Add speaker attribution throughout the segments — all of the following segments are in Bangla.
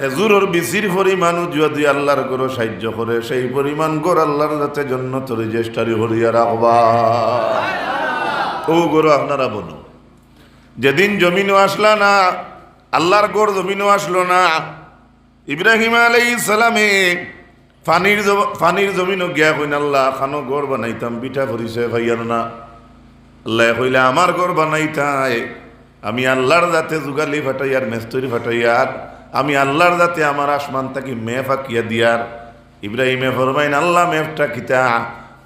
Speaker 1: খেজুরের বিচির পরিমাণও যদি আল্লাহর গরো সাহায্য করে, সেই পরিমাণ গর আল্লাহর যাতে জন্য তোর জ্যেষ্ঠারি হরিয়া রাখবা ও গরু আপনারা বলুন, যেদিন জমিনও আসলা না, আল্লাহর গড় জমিনও আসলো না, ইব্রাহিম আলাই সালামে ফানির ফানির জমিনও গিয়া কইন, আল্লাহ, খানো গড় বানাইতাম, পিঠা করিছে ভাইয়ার না। আল্লাহ কইলে, আমার গড় বানাইতাই, আমি আল্লাহর যাতে যুগালি ফাটাইয়ার মেস্তরি ফাটাইয়ার আমি আল্লাহর যাতে আমার আসমান তাকে মেফ আঁকিয়া দিয়ার। ইব্রাহিমে ফরমাইন আল্লাহ মেফটা কিতা?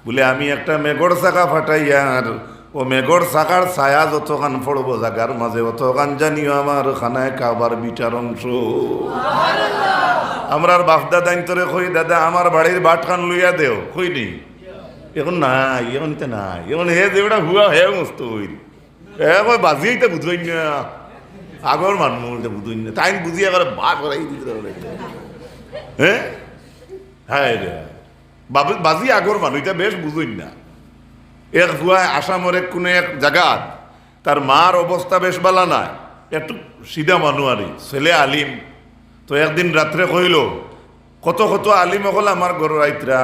Speaker 1: বলে আমি একটা মেঘর চাকা ফাটাইয়ার। ও মেঘর চাকার ছায়া যতখান পড়ব জাগার মাঝে অতখান জানিও আমার খানায় কাবার বিটার অংশ। আমরার বাপদা দাইন্তরে কই দাদা আমার বাড়ির বাটখান লইয়া দেও কইনি এখন নাই এখন নাই এখন হে যেটা হুয়া হে মস্ত হইল। কই বাজিয়েই তো বুঝই না। আগর মানুষ তো বুঝই না। তাই বুঝিয়ে এবার বা করাই দিতে হ্যাঁ হ্যাঁ বাজি আগর মানুষ এটা বেশ বুঝই না। এক হুয়া আসামর এক কোনো এক জায়গাত তার মার অবস্থা বেশ বালা নাই। একটু সিধা মানুষ আরে ছেলে আলিম। তো একদিন রাত্রে কইল, কত কত আলিম হল আমার ঘর রাইতরা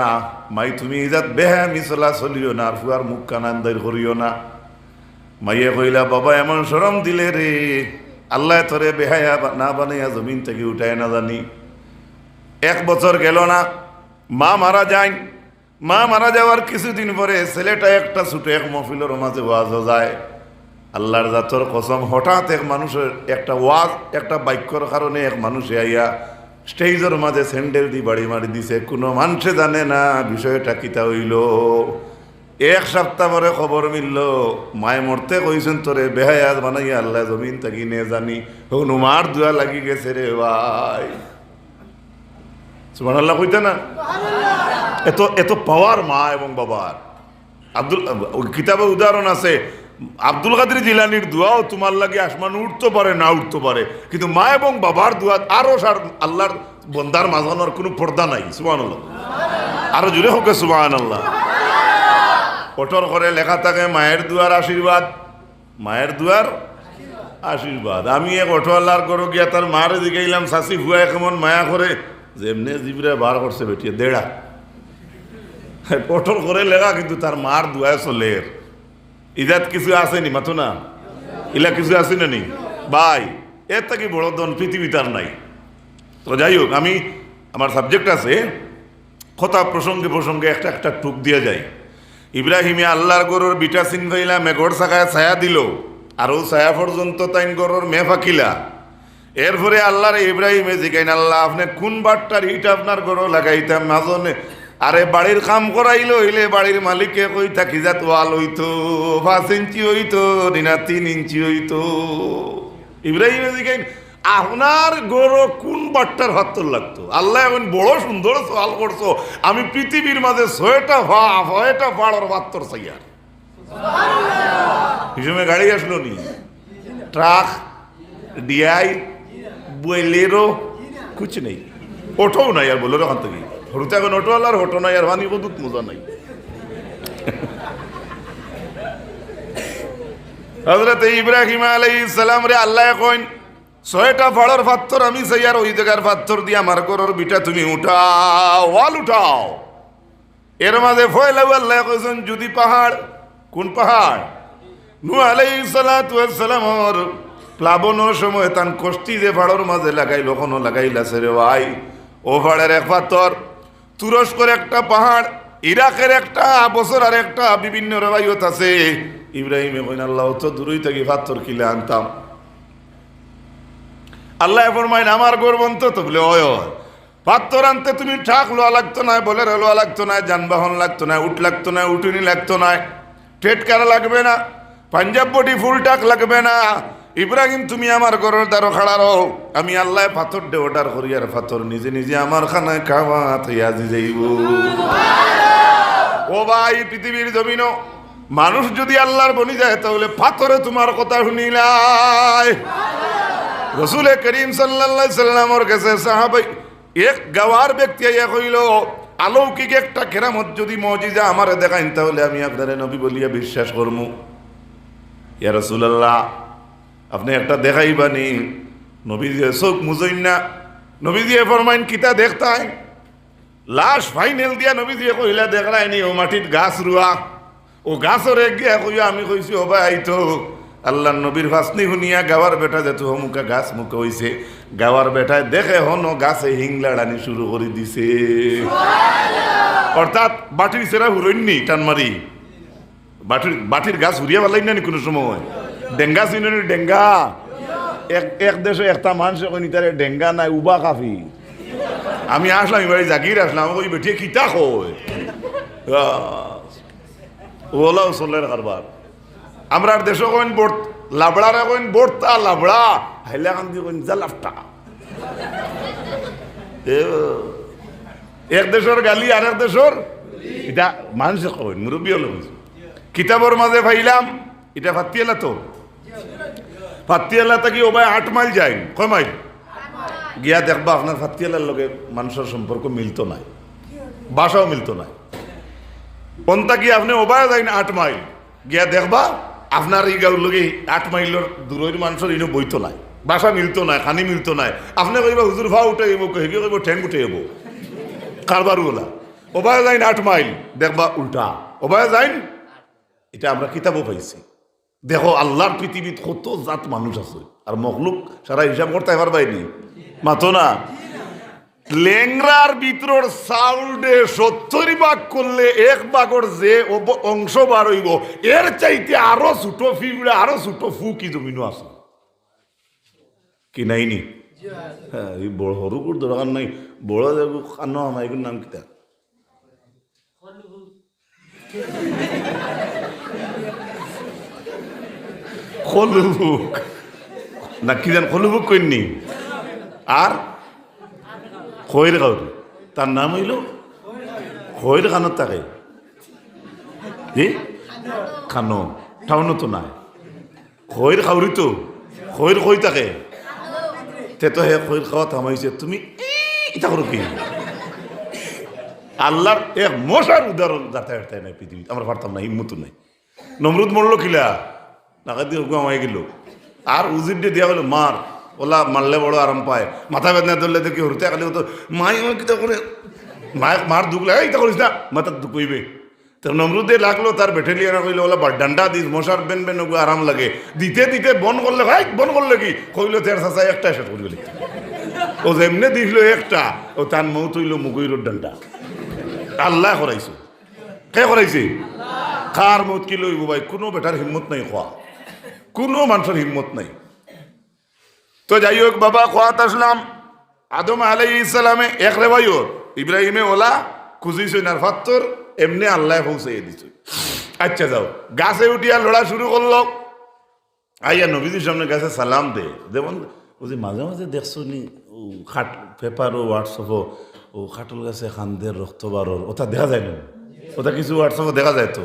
Speaker 1: মাই, তুমি ইজাত বেহা মিছলা চলিও না আর ফুয়ার মুখ কানান্দার করিও না। মাইয়ে কইলা, বাবা, এমন সরম দিলে রে আল্লাহ তোরে বেহায়া না বানাইয়া জমিন থেকে উঠায় না জানি। এক বছর গেল না, মা মারা যায়। মা মারা যাওয়ার কিছুদিন পরে ছেলেটা একটা ছুটে এক মফিলের মাঝে ওয়াজ যায়। আল্লাহর জাতর কসম, হঠাৎ এক মানুষের একটা ওয়াজ, একটা বাক্যর কারণে এক মানুষে আইয়া স্টেজের মাঝে স্যান্ডেল দি বাড়ি মারি দিছে। কোনো মানুষে জানে না, বিষয়টা কিতা হইল। এক সপ্তাহ পরে খবর মিলল মায় মরতে কইছেন তোরে বেহায়াত বানাইয়া আল্লাহ জমিন তাকি নে জানি। হন মার দুয়া লাগি গেছে রে ভাই। সুবহানাল্লাহ কইতে না? এত এত পাওয়ার মা এবং বাবার। আব্দুল কিতাবে উদাহরণ আছে আব্দুল কাদের জিলানির দোয়াও তোমার লাগে আসমান উঠতে পারে না উঠতে পারে। কিন্তু মা এবং বাবার দোয়া আরও সার আল্লাহর বন্দার মাঝানোর কোনো পর্দা নাই সুবান আল্লাহ আরও জুড়ে হোক সুবান আল্লাহ ওটর করে লেখা থাকে, মায়ের দুয়ার আশীর্বাদ। মায়ের দুয়ার আশীর্বাদ। আমি এক অটোয়ালার করো গিয়া তার মারে দিকে এলাম শাসি ভুয়া কেমন মায়া করে, যেমনে জিবরে বার করছে বেটিয়ে, দেড়া। পটল করে লেখা, কিন্তু তার মার দুয়ায় চলের ইজাত কিছু আসেনি মাথো না? ইলা কিছু আছে না নি? ভাই এর থেকে বড় দন পৃথিবী তার নাই। তো যাই হোক, আমি, আমার সাবজেক্ট আছে, কথা প্রসঙ্গে প্রসঙ্গে একটা একটা টুক দিয়ে যায়। ইব্রাহিমে আল্লাহর গরুর বিটা সিন ভাইলা মেঘর শাখায় ছায়া দিল, আর ও ছায়া পর্যন্ত তাইন গরুর মে ফাঁকিলা। এরপরে আল্লাহর ইব্রাহিমে জিকাইন আল্লাহ, আপনি কোন বাটটার ইট আপনার গরু লাগাইতাম? মাজনে, আরে বাড়ির কাম করাইলো, হইলে বাড়ির মালিককে কই থাকি? যা তোয়াল হইতো, পাঁচ ইঞ্চি হইতো, নিনা তিন ইঞ্চি হইতো। ইব্রাহিমে জিগাইন আপনার গরু কোন বাটটার হাত্তর লাগতো? আল্লাহ এখন বড় সুন্দর সওয়াল করছ। আমি পৃথিবীর মাঝে ছয়টা ভা, ছয়টা পাড়র বাত্তর চাইয়ার হিসেবে গাড়ি আসলো নি? ট্রাক, ডিআই বইলেরও কুছ নেই। ওঠোও নাই আর বলো ওখান থেকে। হরুতে এখন অটো আর হটো নাই আর ভানি বদুত মজা নাই। হজরত ইব্রাহিম আলাই সালাম রে আল্লাহ কইন ছয়টা ফাড়র পাথর আমি চাই আর ওই জায়গার পাথর দিয়ে আমার ঘরের বিটা তুমি উঠাও, ওয়াল উঠাও। এর মাঝে ফয়লাউ আল্লাহ কইছেন, যদি পাহাড় কোন পাহাড়? নু আলাইহিস সালাতু ওয়াস সালামর প্লাবনের সময় তান কষ্টি যে ফাড়র মাঝে লাগাইল কোনো লাগাইলাছে রে ভাই। ও ফাড়ের এক পাথর তুরস্কর একটা পাহাড়, ইরাকের একটা বছর আর একটা, বিভিন্ন রেবাইত আছে। ইব্রাহিম কইন, আল্লাহ তো দূরই থেকে পাথর কিলে আনতাম। আল্লাহ ফরমাইন, আমার গর্বন্ত তো বলে অয় অয়। পাত্তর আনতে তুমি ঠাক লোয়া লাগতো না, বলে লোয়া লাগতো না, যানবাহন লাগতো না উঠ লাগতো না, উঠুনি লাগতো না। টেটকারা লাগবে না? পাঞ্জাব বডি ফুল টাক লাগবে না। ইব্রাহিম, তুমি আমার ঘরের দ্বারো খাড়া রও। আমি আল্লাহ পাথর দে অর্ডার করি আর পাথর, নিজে নিজে আমার খানায় খাওয়া দি যাইব। ও ভাই, পৃথিবীর জমিন মানুষ যদি আল্লাহর বনি যায়, তাহলে পাথরে তোমার কথা শুনিলাই। রসুল করিম সাল্লামর কাছে সাহাবাই, এক গাওয়ার ব্যক্তি আইয়া কইল, আলৌকিক একটা কেরামত যদি মজিজা আমারে দেখাইন, তাহলে আমি আপনারে নবী বলিয়া বিশ্বাস করমু। ইয়া রসুলাল্লাহ, আপনি একটা দেখাইবানি। নবী যে চোখ মুজইন না নবীজি এ ফরমাইন, কিতা দেখতাই? লাশ ফাইনাল দিয়া নবীজি কইলা দেখলাই নি ও মাটিত গাছ রুয়া। ও গাছর গিয়া কইয়া, আমি কইছি, ও ভাই তো আল্লাহ নবীর ফাসনি শুনিয়া গাওয়ার বেটা যেত হমুকা গাছ মুখে হইছে, গাওয়ার বেটায় দেখে হন গাছে হিংলাড়ানি শুরু করে দিছে। অর্থাৎ বাটির সেরা হুরইননি টান মারি। বাটির বাটির গাছ হুরিয়া পালাই না কোনো সময়? ডেঙ্গা চিনি ডেঙ্গা? এক এক দেশে একটা মানুষ কইনি তারে ডেঙ্গা নাই, উবা কাফি। আমি আসলাম, এবারে জাগির আসলাম কই বেটিয়ে কিতা কই ওলা চলের কারবার। আমরা দেশ কইন বোট লাবড়ারে কইন বোটতা লাবড়া, হাইলা কান্দি কইন জালাফটা। এক দেশের গালি আর এক দেশের, এটা মানুষ কইন, মুরব্বী হলো কিতাবর মাঝে ফাইলাম, এটা ফাতিয়ালা তো। ফাতিয়ালা থাকি ওবাই আট মাইল যায়, কয় মাইল? গিয়া দেখবা আপনার ফাতিয়ালার লগে মানুষের সম্পর্ক মিলতো নাই। বাসাও মিলতো নাই। কোনটা কি আপনি ওবায় যাই না আট মাইল? গিয়া দেখবা আপনার এই গাঁর লগে আট মাইলের দূরের মানুষের ইনো বইতো নাই। বাসা মিলতো নাই, খানি মিলতো নাই। আপনি কইবা হুজুর ভা উঠে এবো হেবি কইব ঠ্যাং উঠে এবো কারবার ওলা। ওবায় যাইন আট মাইল, দেখবা উল্টা। ওবায় যাইন এটা আমরা কিতাবও পাইছি। দেখো আল্লাহর পৃথিবীত কত জাত মানুষ আছে। আর মখলুক সারা হিসাব করতে পারবাইনি মাতো না। লেংরার ভিতর দে সত্তর ভাগ করলে এক ভাগর যে অংশ বার হইব, এর চাইতে আরও ছোট ফিগুড়ে, আরও ছোট ফু কি জমিনও আছে। কি নাইনি হ্যাঁ এই বড় সরুকুর দরকার নাই। বড় যাব কানো আমার নাম কিতা খলুবুক। না, কি জান, খলুবুক কইনি আর খৈর কাউরি তার নাম হইল খৈর খানত থাকে জি খানো। টাউনও তো নাই। খৈর খাউরি তো খৈর কই থাকে। তে তো হে খৈর খাওয়া থামাইছে তুমি এটা করো কি? আল্লাহর এক মশার উদাহরণ যাতায়াত নাই পৃথিবীতে আমরা পারতাম না হিম্মত নাই। নমরুদ মরলো কিলা? নাকা দিয়ে ঘুমাই গেল আর উজির দিয়ে দিয়া হলো মার ওলা মারলে বড় আরাম পায়। মাথা বেদনা ধরলে দেখি হরতে খালি তো মাই কিতা করে? মায় মার দুখলে এই তা করিস না মাথা দুঃখ তো নমরুদে লাগল, তার বেটেলিয়ান কইলে, ওলা বা ডান্ডা দিস, মশার বেন বেন আরাম লাগে। দিতে দিতে বন করলে, ভাই, বন করলে কি? কইলো, তের চাচা একটা এসে করবে ও যেমনে দিছিল একটা, ও তার মৌ তৈল মুগুইর ডান্ডা। আল্লাহ করাইছে। কে করাইছে? কার মত কি লইব ভাই? কোনো বেটার হিম্মত নাই খোয়া কোনো মানুষের হিম্মত নাই। তো যাই হোক বাবা, খোয়াত আসলাম। আদম আলাই ইসলামে এক রেবাইর ইব্রাহিমে ওলা, খুঁজিছে না ফাত্তর এমনি আল্লাহ পৌঁছাইয়ে দিছে। আচ্ছা যাও, গাছে উঠিয়া লড়া শুরু করল। আইয়া নবীজির সামনে গাছে সালাম দে। যেমন ও যে মাঝে মাঝে দেখছ নি, ও খাট, পেপার ও হোয়াটসঅ্যাপও ও খাটল গাছে খান্দের রক্ত বারর ওটা দেখা যায় না? ওটা কিছু হোয়াটসঅ্যাপে দেখা যায় তো?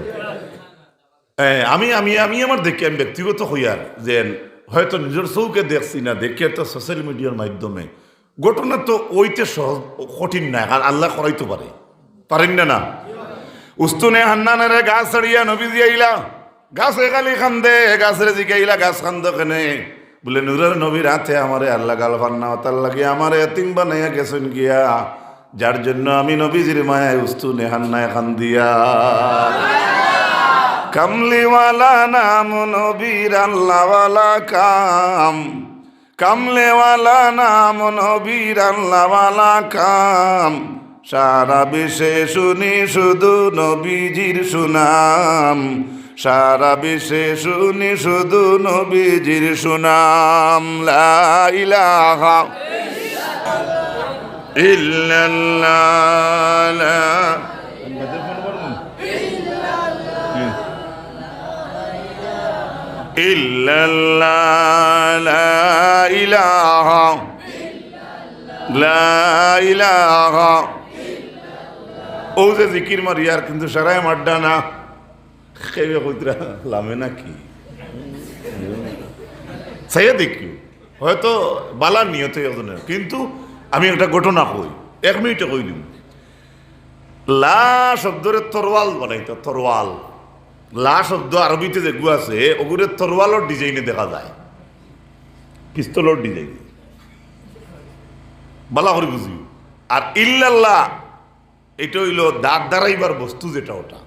Speaker 1: হ্যাঁ আমি আমি আমি আমার দেখি, আমি ব্যক্তিগত হইয়ার যে হয়তো নিজের চৌকে দেখছি না, দেখি তো সোশ্যাল মিডিয়ার মাধ্যমে। ঘটনা তো ওইতে সহজ, কঠিন না, আর আল্লাহ করাইতে পারে। পারেন না না। উস্তুনে হান্নানের গাছ ছাড়িয়া নবী দিয়াইলা গাছে খালি খান্দে, গাছের জিগাইলা গাছ খান্দ কেনে? বলে, নুরের নবীর হাতে আমারে আল্লাহ গাল ফান্না তার লাগে আমারে এতিম বানাইয়া গেছেন গিয়া। যার জন্য আমি নবীজির মায়ায় উস্তুনে হান্নায় খান্দিয়া। কামলিওয়ালা নাম নবীর আল্লাহওয়ালা কাম। কামলেওয়ালা নাম নবীর আল্লাহওয়ালা কাম। সারা বিশ্বে শুনি শুধু নবীজির সুনাম। সারা বিশ্বে শুনি শুধু নবীজির সুনাম। লা ইলাহা ইল্লাল্লাহ ইল্লাল্লাহ, লা ইলাহা লা ইলাহা। ও যে জিকির মারিয়ার কিন্তু সারাই মাড্ডা না। খেয়ে কইতরা লামে নাকি সাইয়া দেখি, হয়তো বালার নিয়ত এজনের কিন্তু আমি একটা ঘটনা কই, এক মিনিটে কই দিম। লা শব্দরে তরওয়াল বানাইতো, তরওয়াল। লা শব্দ আরবিতে যেগু আছে ওগুলো তরওয়ালের ডিজাইনে দেখা যায়। পিস্তলের ডিজাইনে বালা করে বুঝি আর ইল্লাল্লাহ এটা হইল দাঁত দাঁড়াইবার বস্তু যেটা ওটা।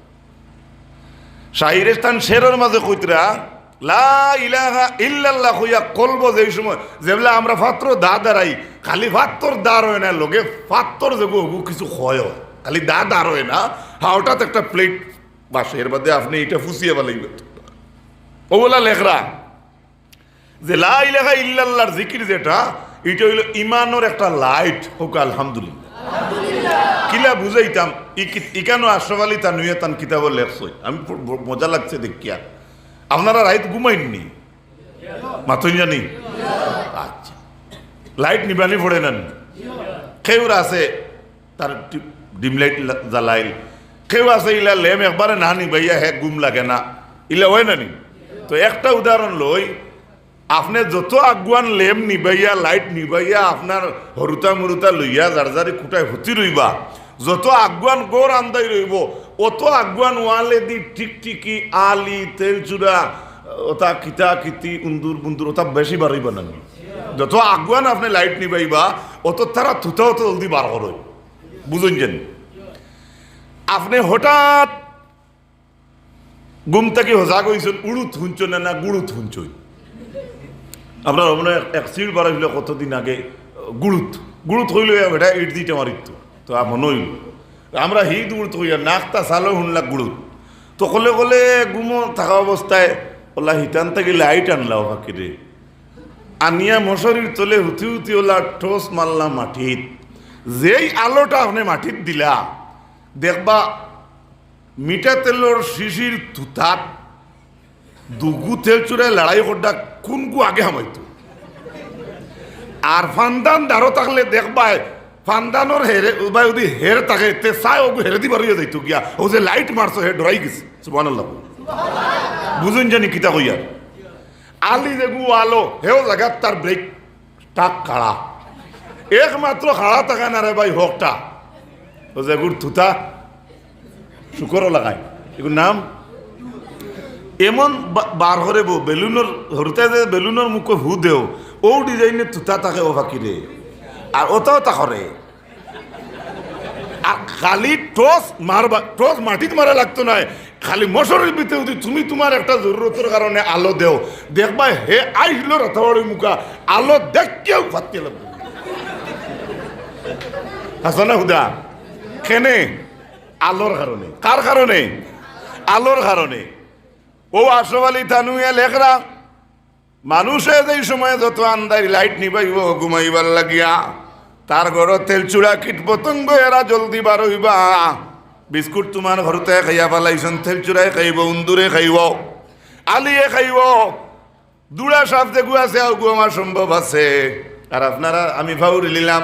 Speaker 1: শাহিরেস্তান শেরের মাঝে কইতরা, লা ইলাহা ইল্লাল্লাহ হইয়া কলব যেই সময় যেগুলা আমরা ফাত্র দা দাঁড়াই, খালি ফাত্তর দাঁড় হয় না, লোকে ফাত্তর যেগু কিছু হয় হয়। খালি দা দাঁড় হয় না। হাওটাতে একটা প্লেট বাসে এর মধ্যে আপনি এটা ফুসিয়ে বলাইবেন ওগুলা লেখরা যে লা ইলাহা ইল্লাল্লাহর জিকির যেটা এটা হইল ইমানের একটা লাইট। হোক আলহামদুলিল্লাহ। কিলা বুঝাইতাম ইকানো আশরাফ আলী তানুয়ে তান কিতাব লেখছই আমি মজা লাগছে দেখিয়া। আপনারা রাইত ঘুমাইননি? মাথুই জানি আচ্ছা। লাইট নিবানি পড়ে নেন। কেউরা আছে তার ডিম লাইট জ্বালাইল। কেউ আছে ইলা লেম, একবারে না নিবাইয়া হে গুম লাগে না। ইলা হয় না নি তো একটা উদাহরণ লই, আপনি যত আগুয়ান লেম নিবাইয়া, লাইট নিবাইয়া, আপনার হরুতা মরুতা লইয়া, যারি খুঁটায় হতি রইবা, যত আগুয়ান গোর আন্দাই রইব, অত আগুয়ান ওয়ালে দি টিকটিকি আলি তেল চূড়া ওটা কিতা কিতি, উন্দুর বুন্দুর ওটা বেশি বাড়িবা না যত আগুয়ান আপনি লাইট নিবাইবা, অত তারা থুতা অত জলদি বার করই বুঝুন যেন? আপনি হঠাৎ গুম থেকে হজা কইছেন উড়ুত হুঞ্চন না গুড়ুত হুঞ্চই আপনার মনে এক সিট বাড়াইছিল কতদিন আগে গুড়ুত গুড়ুত হইল এটা ইট দিতে মারিত তো মনে হইল আমরা হি গুড়ুত হইয়া নাকটা চালো শুনলা গুড়ুত তো কলে কলে গুমো থাকা অবস্থায় ওলা হিটান থেকে লাইট আনলা ফাঁকিরে আনিয়া মশারির তলে হুতি হুতি ওলা ঠোস মারলা মাটিত। যেই আলোটা আপনি মাটিত দিলা দেখবা, মিঠা তেলর শিশির তুতাত দুগু তেল চুরে লড়াই করডা কোন গু আগে হামাইতো? আর ফান্দান দাঁড়ো থাকলে দেখবাই, ফান্দানোর হেরে বা যদি হের থাকে, তে চাই ওগু হেরে দি বাড়িয়ে যাইতো গিয়া। ও যে লাইট মারছো, হে ডরাই গেছে। সুবহানাল্লাহ বুঝুন জানি কিতা কইয়া। আলি যেগু আলো, হেও জায়গাত তার ব্রেক টাক খাড়া একমাত্র খাড়া থাকা না রে ভাই হকটা। ও যেগুর থুতা শুকরও লাগায় এগুর নাম এমন বার করে বো বেলুনের হরতে যে বেলুনের মুখে হু দেও ও ডিজাইনের তুতা থাকে ও ফাঁকিরে আর ওটাও তা করে আর খালি টস মারবা টস মাটিত মারা লাগতো না খালি মশরের ভিতরে যদি তুমি তোমার একটা জরুরতের কারণে আলো দেও দেখবা হে আইল রথাবাড়ি মুখা আলো দেখকেও ফাটতে লাগবে হাসানা হুদা কেনে আলোর কারণে। কার কারণে? আলোর কারণে। ও আশরফ আলী থানুয়া লেখরা মানুষে যেই সময় যত আন্দারি লাইট নিবাইব ঘুমাইবার লাগিয়া তার ঘরত তেল চূড়া কীট পতঙ্গ এরা জলদি বার হইবা। বিস্কুট তোমার ঘরতে খাইয়া পালাইছেন তেল চূড়ায় খাইব উন্দুরে খাইব আলিয়ে খাইব। দুড়া সাপ যে গু আছে গু আমার সম্ভব আছে। আর আপনারা আমি ভাউরি নিলাম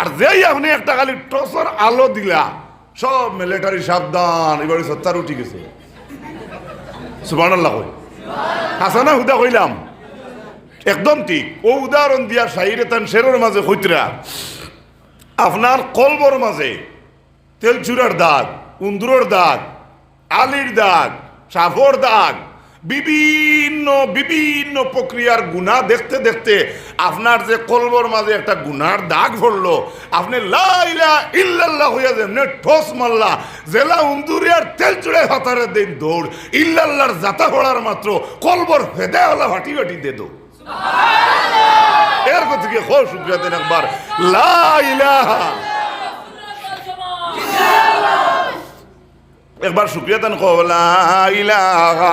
Speaker 1: আর যেই আপনি একটা খালি টসর আলো দিলা, সব মিলিটারি সাবধান, এবারে সত্তার উঠি গেছে। সুবহানাল্লাহ কই হাসানা হুদা কইলাম। একদম ঠিক। ও উদাহরণ দিয়া শাহিরে তান শেরের মাঝে কইতরা আপনার কলবর মাঝে তেল চুরার দাগ, উন্দুরের দাগ, আলির দাগ, সাফর দাগ বিভিন্ন বিভিন্ন প্রক্রিয়ার গুণা দেখতে দেখতে আপনার যে কলবর মাঝে একটা গুনার দাগ পড়ল আপনি লাইলা ইল্লাল্লাহ হইয়া যেমনি ঠোস মাল্লা জেলা উন্দুরিয়ার তেল চুড়ে হাতারে দিন দৌড় ইল্লাল্লাহর জাতা পড়ার মাত্র কলবর ফেদে হলা হাঁটি হাঁটি দে এর কথা কি? খো শুক্রিয়া দেন একবার। লাইলাহা একবার শুক্রিয়া দেন খো লাইলাহা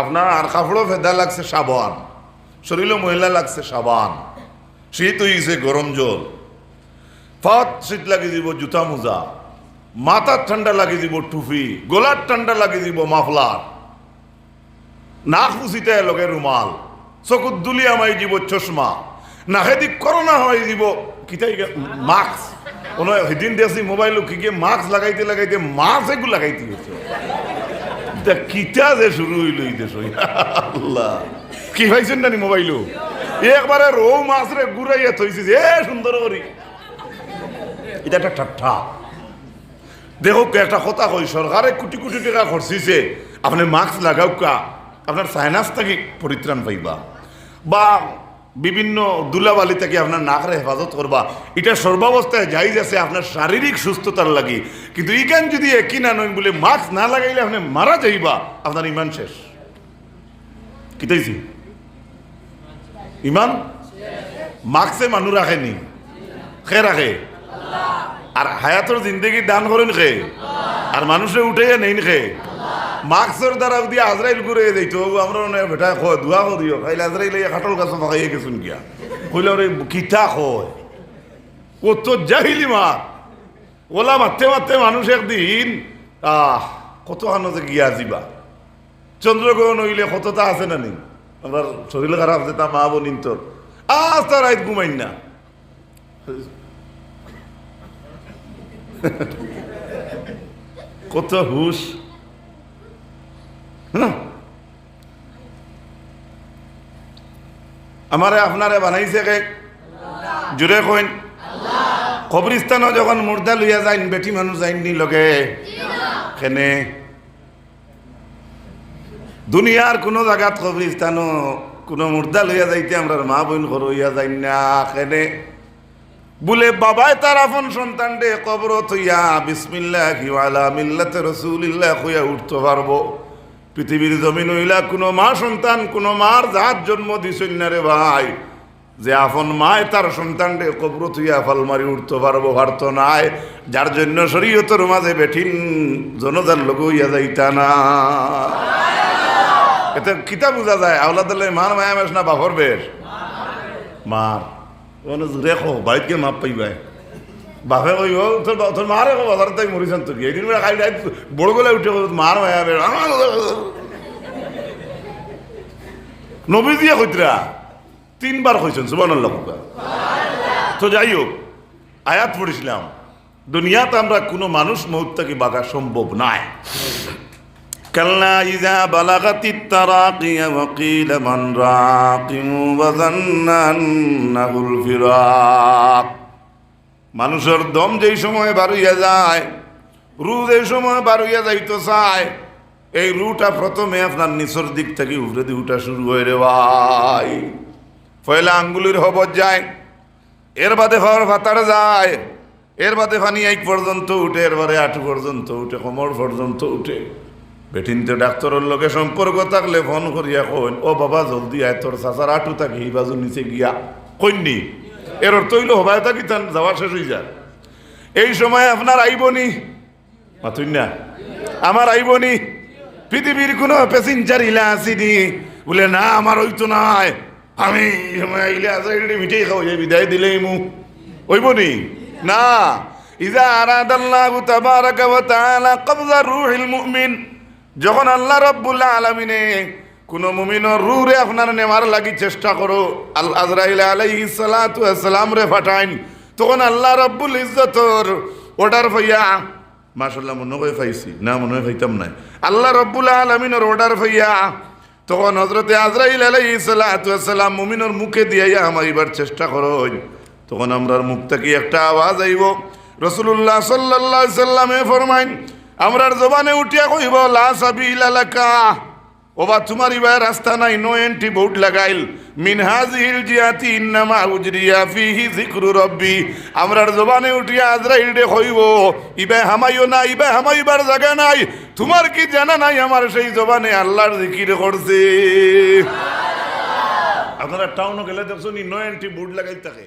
Speaker 1: আপনার আর কাপড়ও ফেদা লাগছে সাবান। শরীরও মহিলা লাগছে সাবান। শীত হইছে গরম জল। ফাত শীত লাগি দিব জুতা মোজা। মাথার ঠান্ডা লাগি দিব টুপি। গোলার ঠান্ডা লাগি দিব মাফলার। নাক মুছিতে লগে রুমাল। চকুত দুলিয়া মাই দিব চশমা। নাহেদি করোনা হয়ে দিব কিতাই মাস্ক। কোনো সেদিন দেখছি মোবাইল কি মাস্ক লাগাইতে লাগাইতে মাছ এগুলো লাগাইতে গেছে তা কিতা যে শুরু হইল এই দেশ আল্লাহ। কি পাইছেন নানি মোবাইলও একবারে রৌ মাছ রে ঘুরাইয়া থইছে যে সুন্দর করি। এটা একটা ঠাট্টা। দেখো একটা কথা কই সরকারে কোটি কোটি টাকা খরচিছে। আপনি মাস্ক লাগাও কা? আপনার সাইনাস থেকে পরিত্রাণ পাইবা। বা বিভিন্ন দুলাবালি থেকে আপনার নাকরে হেফাজত করবা। এটা সর্বাবস্থায় যাই আছে আপনার শারীরিক সুস্থতার লাগি। কিন্তু ইখান যদি একই না নয় বলে মাস্ক না লাগাইলে আপনি মারা যাইবা, আপনার ইমান শেষ। কিতাইছি ইমান? মাস্কে মানুষ রাখেনি খে রাখে। আর হায়াতর জিন্দগি দান করেন খে। আর মানুষে উঠে নেই খে। মাস্কর দ্বারা যদি আজরাইল করে যাইতো আমরা বেটা খয় দোয়া করিও। খাইলে আজরাইল এই খাটল গাছ ফাঁকাইয়ে গেছুন গিয়া। কইলে ওরে কিতা কয়? কত জাহিলি মা ওলা মারতে মারতে মানুষ একদিন, আহ, কত যে গিয়া যাবা চন্দ্রগ্রহণ হইলে কতটা আছে না নি আমার শরীর খারাপ আছে তা মা বোন তোর আজ তার রাত ঘুমাইন না। কত হুশ? আমারে আপনারে বানাইছে কে? জুড়ে কইন। কবরিস্তানও যখন মুর্দা লইয়া যাইন, বেটি মানুষ যাইননি লগে। খেনে দুনিয়ার কোনো জায়গাত কবরিস্তানও কোনো মুর্দা লইয়া যাইতে আমরা মা বোন ঘর হইয়া যাইন না খেনে বলে, বাবাই তার আপন সন্তান ডে কবর থইয়া বিসমিল্লাহ আলা মিল্লাতে রসুলিল্লাহ হইয়া উঠতে পারব। পৃথিবীর জমিন হইলা কোনো মা সন্তান, কোনো মার জাত জন্ম দিছেন না রে ভাই। যে আপন মায় তার সন্তান ডে কবর থইয়া ফাল মারি উঠতে পারব, পারতো নাই। যার জন্য শরীয়তর মাঝে বেঠিন জনতার লোক হইয়া যাইতা না। এতে কিতা বোঝা যায়? আওলাদাল্লাহ মার মায়া মেশ না বাপর বেশ? মার। রেখো বাইকে মাপ পাইবাই। বাপে কইব তোর বা- তোর মারে কো বাজার তাই মরিছেন তো কি এদিন বেলা খাই খাই বড় গলে উঠে কইব, মার মায়া বের নবী দিয়ে কইতরা তিনবার কইছেন সুবহানাল্লাহ তো যাই হোক আয়াত পড়েছিলাম দুনিয়াতে আমরা কোনো মানুষ মুহূর্তকে বাঁকা সম্ভব নয় كلا إذا بلغت التراقي وقيل من راق وظن أنه الفراق মানুষের দম যেই সময় বারুইয়া যায় রু যেই সময় বারুইয়া যাইতো চায়, এই রুটা প্রথমে আপনার নিচর দিক থেকে উপরে দিয়ে উঠা শুরু হয়ে রে ভাই। পয়লা আঙ্গুলির হবর যায়, এর বাদে হওয়ার ভাতার যায়, এর বাদে ফানি এক পর্যন্ত উঠে এরবারে আটু পর্যন্ত উঠে, কোমর পর্যন্ত উঠে। বেঠিনতে ডাক্তারের লগে সম্পর্ক থাকলে ফোন করিয়া কইন, ও বাবা, জলদি আয়, তোর চাচার আটু থাকি বাজু নিচে গিয়া। কইননি এর অর্থ হইল হবায় থাকি তান যাওয়া শেষ হয়ে যায়। এই সময় আপনার আইবনি, মাতুন না, আমার আইবনি পৃথিবীর কোনো প্যাসেঞ্জার ইলা আসিনি। বলে, না, আমার হইতো নাই। আমি আইলে আসাইলে মিঠাই খাওয়া যায় বিদায় দিলেই মু। হইবনি না। ইজা আরাদাল্লাহু তাবারাকা ওয়া তাআলা কবজা রূহিল মুমিন। যখন আল্লাহ রাব্বুল আলামিনে কোন মুমিনের রূহে আপনার নেওয়ার লাগি চেষ্টা করো। আল আলাইহিস সালাতু ওয়াস সালাম রে ফাটাইন। তখন আল্লাহ রাব্বুল ইজ্জতর অর্ডার পাইয়া মাশাল্লাহ মনে হয় পাইছি। না, মনে হয় পাইতাম নাই। আল্লাহ রব্বুল আলমিনের অর্ডার পাইয়া, তখন হজরতে আজরাইল আলাইহিস সালাতু ওয়াস সালাম মুমিনের মুখে দিয়া আমার এবার চেষ্টা করো। তখন আমরার মুখ থেকে একটা আওয়াজ আইব। রসুল্লাহ সাল্লাহ সাল্লামে ফরমাইন, আমরার জবানে উঠিয়া কইব, লা সাবিল আলাকা ওবা তোমার ইবার রাস্তা নাই নো এন্ট্রি বোর্ড লাগাইল। মিন হাজিল জিয়াতি ইন্নামা উজরিয়া ফিহি যিকরু রব্বি। আমরার জবানে উঠিয়া আজরাইল ডে কইব ইবে হামাইও না ইবে হামাইবার জায়গা নাই। তোমার কি জানা নাই আমার সেই জবানে আল্লাহর জিকির করছে? আপনারা টাউনে গেলে দেখছ নি নো এন্ট্রি বোর্ড লাগাই থাকে